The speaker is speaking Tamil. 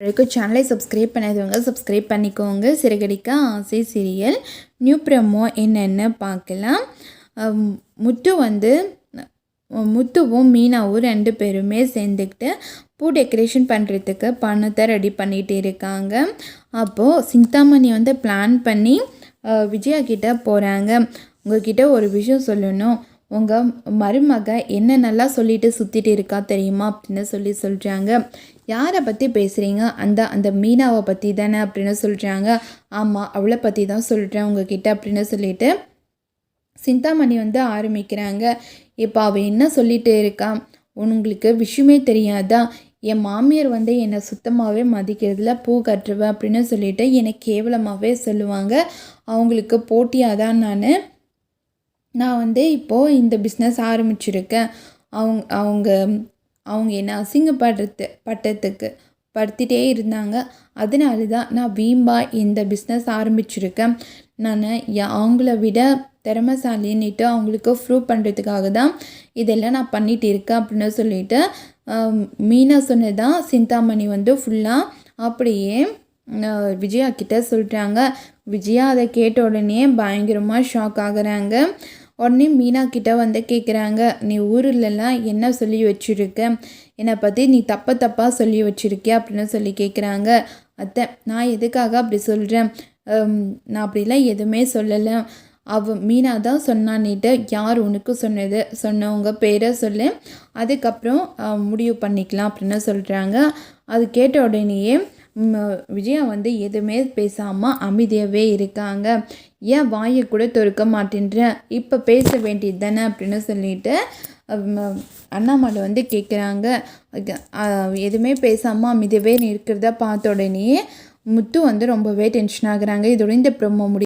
வரைக்கும் சேனலை சப்ஸ்கிரைப் பண்ணாதவங்க சப்ஸ்கிரைப் பண்ணிக்கோங்க. சிறகடிக்க ஆசை சீரியல் நியூ ப்ரமோ என்னென்னு பார்க்கலாம். முட்டு முத்து வந்து முத்துவும் மீனாவும் ரெண்டு பேருமே சேர்ந்துக்கிட்டு பூ டெக்கரேஷன் பண்ணுறதுக்கு பணத்தை ரெடி பண்ணிகிட்டு இருக்காங்க. அப்போது சிந்தாமணி வந்து பிளான் பண்ணி விஜயா கிட்டே போகிறாங்க உங்ககிட்ட ஒரு விஷயம் சொல்லணும். உங்கள் மருமக என்ன நல்லா சொல்லிட்டு சுற்றிட்டு இருக்கா தெரியுமா அப்படின்னு சொல்லி சொல்கிறாங்க யாரை பற்றி பேசுகிறீங்க அந்த அந்த மீனாவை பற்றி தானே அப்படின்னு சொல்கிறாங்க ஆமாம் அவளை பற்றி தான் சொல்கிறேன் உங்ககிட்ட அப்படின்னு சொல்லிட்டு சிந்தாமணி வந்து ஆரம்பிக்கிறாங்க. இப்போ அவள் என்ன சொல்லிகிட்டு இருக்கா? உங்களுக்கு விஷயமே தெரியாதா? என் மாமியார் வந்து என்னை சுத்தமாகவே மதிக்கிறதுல பூ கட்டுருவேன் அப்படின்னு சொல்லிட்டு என்னை கேவலமாகவே சொல்லுவாங்க. அவங்களுக்கு போட்டியாக தான் நான் நான் வந்து இப்போது இந்த பிஸ்னஸ் ஆரம்பிச்சிருக்கேன். அவங்க அவங்க அவங்க என்ன அசிங்கப்படுறது பட்டத்துக்கு படுத்திட்டே இருந்தாங்க. அதனால தான் நான் வீம்பா இந்த பிஸ்னஸ் ஆரம்பிச்சிருக்கேன். நான் யா- அவங்கள விட திறமைசாலின்னுட்டு அவங்களுக்கு ப்ரூவ் பண்ணுறதுக்காக தான் இதெல்லாம் நான் பண்ணிகிட்டு இருக்கேன் அப்படின்னு சொல்லிட்டு மீனா சொன்னதான் சிந்தாமணி வந்து ஃபுல்லாக அப்படியே விஜயா கிட்ட சொல்கிறாங்க விஜயா அதை கேட்ட உடனே பயங்கரமாக ஷாக் ஆகுறாங்க. உடனே மீனா கிட்ட வந்து கேட்குறாங்க நீ ஊர்லலாம் என்ன சொல்லி வச்சுருக்க? என்னை பற்றி நீ தப்ப தப்பாக சொல்லி வச்சுருக்கிய? அப்படின்னு சொல்லி கேட்குறாங்க அத்தை நான் எதுக்காக அப்படி சொல்கிறேன் நான் அப்படிலாம் எதுவுமே சொல்லலை. அவ மீனா தான் சொன்னான்னிட்டு யார் உனக்கு சொன்னது? சொன்னவங்க பேரை சொல்லு. அதுக்கப்புறம் முடிவு பண்ணிக்கலாம் அப்படின்னு சொல்கிறாங்க அது கேட்ட உடனேயே விஜயா வந்து எதுவுமே பேசாமல் அமைதியாகவே இருக்காங்க. ஏன் வாயை கூட திறக்க மாட்டேன்றேன் இப்போ பேச வேண்டியது தானே அப்படின்னு சொல்லிட்டு அண்ணாமலை வந்து கேட்குறாங்க எதுவுமே பேசாமல் அமைதியாகவே இருக்கிறத பார்த்த உடனேயே முத்து வந்து ரொம்பவே டென்ஷன் ஆகுறாங்க. இதோட இந்த ப்ரொமோ முடி